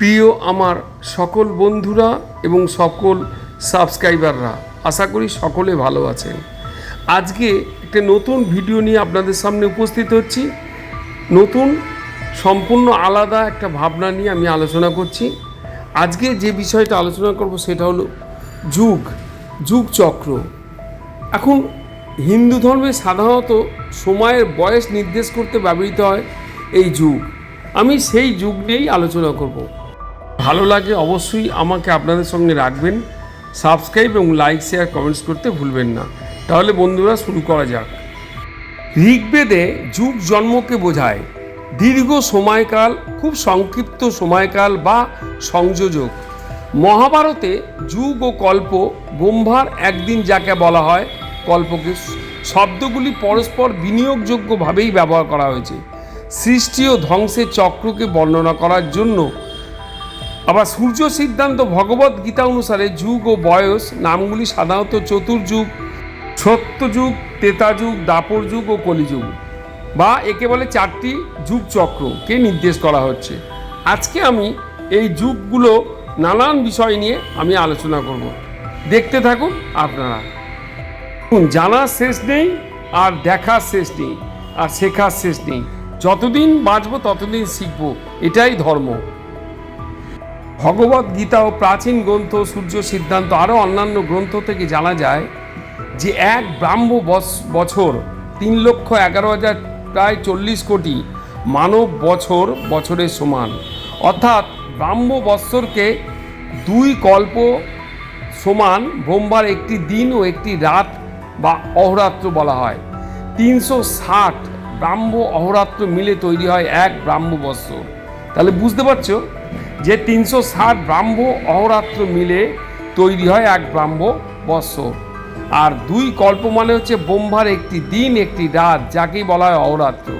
প্রিয় আমার সকল বন্ধুরা এবং সকল সাবস্ক্রাইবাররা, আশা করি সকলে ভালো আছেন। আজকে একটা নতুন ভিডিও নিয়ে আপনাদের সামনে উপস্থিত হচ্ছি। নতুন, সম্পূর্ণ আলাদা একটা ভাবনা নিয়ে আমি আলোচনা করছি। আজকে যে বিষয়টা আলোচনা করব সেটা হলো যুগ যুগ চক্র। এখন হিন্দু ধর্মে সাধারণত সময়ের বয়স নির্দেশ করতে ব্যবহৃত হয় এই যুগ। আমি সেই যুগ নিয়েই আলোচনা করব। ভালো লাগে অবশ্যই আমাকে আপনাদের সঙ্গে রাখবেন। সাবস্ক্রাইব এবং লাইক শেয়ার কমেন্টস করতে ভুলবেন না। তাহলে বন্ধুরা শুরু করা যাক। ঋগ্বেদে যুগ জন্মকে বোঝায়। দীর্ঘ সময়কাল, খুব সংক্ষিপ্ত সময়কাল বা সংযোজক। মহাভারতে যুগ ও কল্প ব্রহ্মার একদিন যাকে বলা হয় কল্পকে। শব্দগুলি পরস্পর বিনিয়োগযোগ্যভাবেই ব্যবহার করা হয়েছে। সৃষ্টি ও ধ্বংসের চক্রকে বর্ণনা করার জন্য আবার সূর্য সিদ্ধান্ত ভগবত গীতা অনুসারে যুগ ও বয়স, নামগুলি সাধারণত চতুর্যুগ সত্যযুগ তেতাযুগ দাপর যুগ ও কলিযুগ বা একে বলে চারটি যুগ চক্রকে নির্দেশ করা হচ্ছে। আজকে আমি এই যুগগুলো নানান বিষয় নিয়ে আমি আলোচনা করব। দেখতে থাকুন আপনারা। জানার শেষ নেই আর দেখার শেষ নেই আর শেখার শেষ নেই। যতদিন বাঁচবো ততদিন শিখব, এটাই ধর্ম। ভগবত গীতা ও প্রাচীন গ্রন্থ সূর্য সিদ্ধান্ত আরও অন্যান্য গ্রন্থ থেকে জানা যায় যে এক ব্রাহ্ম বছর তিন লক্ষ এগারো হাজার প্রায় চল্লিশ কোটি মানব বছর বছরের সমান। অর্থাৎ ব্রাহ্ম বৎসরকে দুই কল্প সমান ব্রহ্মার একটি দিন ও একটি রাত বা অহরাত্র বলা হয়। তিনশো ষাট ব্রাহ্ম অহরাত্র মিলে তৈরি হয় এক ব্রাহ্ম বৎসর। তাহলে বুঝতে পারছ? যে তিনশো ষাট ব্রাহ্ম অহরাত্র মিলে তৈরি হয় এক ব্রাহ্ম বৎসর আর দুই কল্প মানে হচ্ছে ব্রহ্মার একটি দিন, একটি রাত, যাকেই বলা হয় অহরাত্র।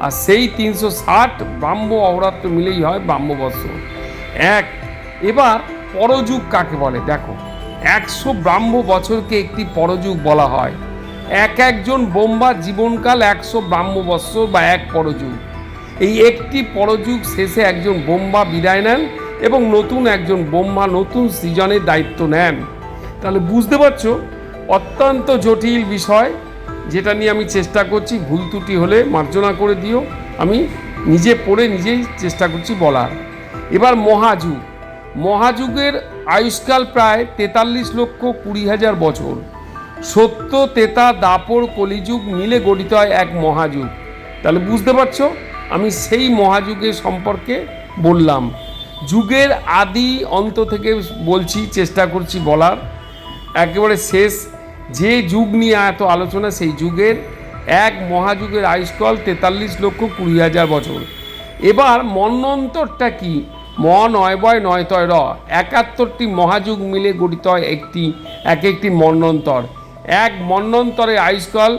আর সেই তিনশো ষাট ব্রাহ্ম অহরাত্র মিলেই হয় ব্রাহ্ম বৎসর এক, এবার পরযুগ কাকে বলে? দেখো, একশো ব্রাহ্ম বছরকে একটি পরযুগ বলা হয়। এক একজন বোম্বার জীবনকাল একশো ব্রাহ্ম বৎসর বা এক পরযুগ। এই একটি পরযুগ শেষে একজন বোম্বা বিদায় নেন এবং নতুন একজন বোম্বা নতুন সৃজনের দায়িত্ব নেন। তাহলে বুঝতে পারছ? অত্যন্ত জটিল বিষয়, যেটা নিয়ে আমি চেষ্টা করছি, ভুল ত্রুটি হলে মার্জনা করে দিও। আমি নিজে পড়ে নিজেই চেষ্টা করছি বলার। এবার মহাযুগ। মহাযুগের আয়ুষ্কাল প্রায় তেতাল্লিশ লক্ষ কুড়ি হাজার বছর। সত্য, তেতা, দাপর, কলিযুগ মিলে গঠিত হয় এক মহাযুগ। তাহলে বুঝতে পারছ? আমি সেই মহাযুগের সম্পর্কে বললাম। যুগের আদি অন্ত থেকে বলছি, চেষ্টা করছি বলার। একেবারে শেষ, যে যুগ নিয়ে এত আলোচনা, সেই যুগের এক মহাযুগের আয়ুষ্কাল তেতাল্লিশ লক্ষ কুড়ি হাজার বছর। এবার মন্বন্তরটা কি? ম নয় বয় নয় তয় র। একাত্তরটি মহাযুগ মিলে গঠিত হয় একটি এক একটি মন্বন্তর এক মন্বন্তরের আয়ুষ্কাল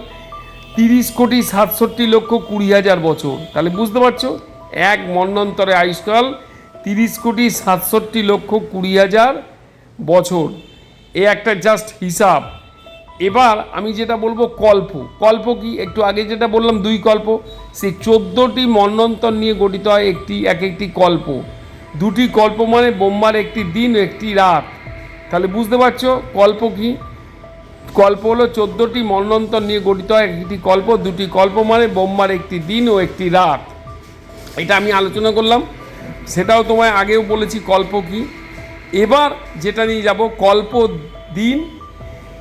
তিরিশ কোটি সাতষট্টি লক্ষ কুড়ি হাজার বছর। তাহলে বুঝতে পারছ? এক মন্বন্তরে আয়ুষ্কাল, তিরিশ কোটি সাতষট্টি লক্ষ কুড়ি হাজার বছর। এ একটা জাস্ট হিসাব। এবার আমি যেটা বলব কল্প। কল্প কি? একটু আগে যেটা বললাম, দুই কল্প। সেই চোদ্দোটি মন্বন্তর নিয়ে গঠিত হয় একটি, এক একটি কল্প। দুটি কল্প মানে বোম্বার, একটি দিন, একটি রাত। তাহলে বুঝতে পারছ? কল্প কি? কল্প হলো চোদ্দোটি মন্বন্তর নিয়ে গঠিত হয়। একটি কল্প, দুটি কল্প মানে বোম্বার একটি দিন ও একটি রাত। এটা আমি আলোচনা করলাম। সেটাও তোমায় আগেও বলেছি কল্প কি। এবার যেটা নিয়ে যাব, কল্প দিন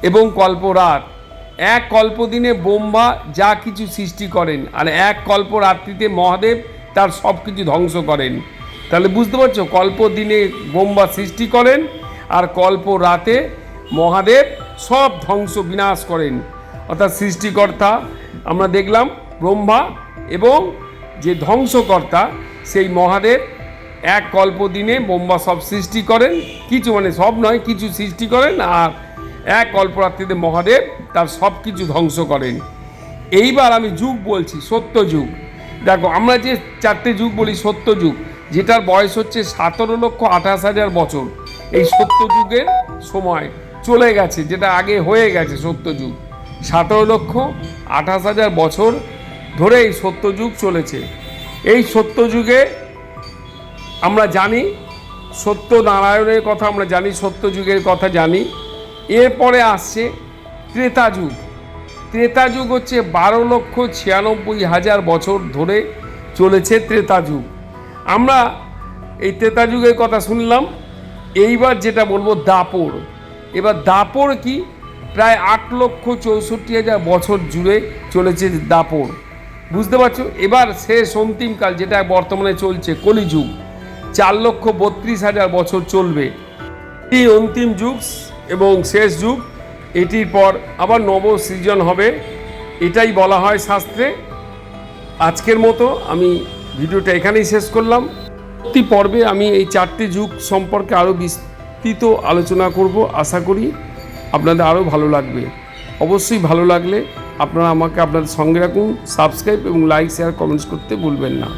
এবং কল্প রাত। এক কল্প দিনে বোম্বা যা কিছু সৃষ্টি করেন আর এক কল্প রাত্রিতে মহাদেব তার সব কিছু ধ্বংস করেন। তাহলে বুঝতে পারছ? কল্প দিনে বোম্বা সৃষ্টি করেন আর কল্প রাতে মহাদেব সব ধ্বংস বিনাশ করেন। অর্থাৎ সৃষ্টিকর্তা, আমরা দেখলাম ব্রহ্মা এবং যে ধ্বংসকর্তা, সেই মহাদেব এক কল্প দিনে বোম্বা সব সৃষ্টি করেন। কিছু মানে সব নয়, কিছু সৃষ্টি করেন আর এক কল্পরাত্রিতে মহাদেব তার সব কিছু ধ্বংস করেন। এইবার আমি যুগ বলছি, সত্য যুগ। দেখো, আমরা যে চারটে যুগ বলি, সত্য যুগ, যেটার বয়স হচ্ছে সতেরো লক্ষ আঠাশ হাজার বছর। এই সত্য যুগের সময় চলে গেছে, যেটা আগে হয়ে গেছে সত্য যুগ সতেরো লক্ষ আঠাশ হাজার বছর ধরে এই সত্য যুগ চলেছে। এই সত্য যুগে আমরা জানি সত্য নারায়ণের কথা আমরা জানি সত্য যুগের কথা জানি। এরপরে আসছে ত্রেতা যুগ ত্রেতা যুগ হচ্ছে বারো লক্ষ ছিয়ানব্বই হাজার বছর ধরে চলেছে ত্রেতা যুগ আমরা এই ত্রেতা যুগের কথা শুনলাম, এইবার যেটা বলব দাপর এবার দাপর কি? প্রায় আট লক্ষ চৌষট্টি হাজার বছর জুড়ে চলেছে দাপর। বুঝতে পারছ? এবার শেষ অন্তিমকাল যেটা বর্তমানে চলছে, কলিযুগ। চার লক্ষ বত্রিশ হাজার বছর চলবে। এই অন্তিম যুগ এবং শেষ যুগ। এটির পর আবার নব সৃজন হবে। এটাই বলা হয় শাস্ত্রে। আজকের মতো আমি ভিডিওটা এখানেই শেষ করলাম। পরবর্তী পর্বে আমি এই চারটি যুগ সম্পর্কে আরও বিস্তৃত আলোচনা করব, আশা করি আপনাদের আরও ভালো লাগবে। অবশ্যই ভালো লাগলে আপনারা আমাকে আপনাদের সঙ্গে রাখুন সাবস্ক্রাইব এবং লাইক শেয়ার কমেন্টস করতে ভুলবেন না।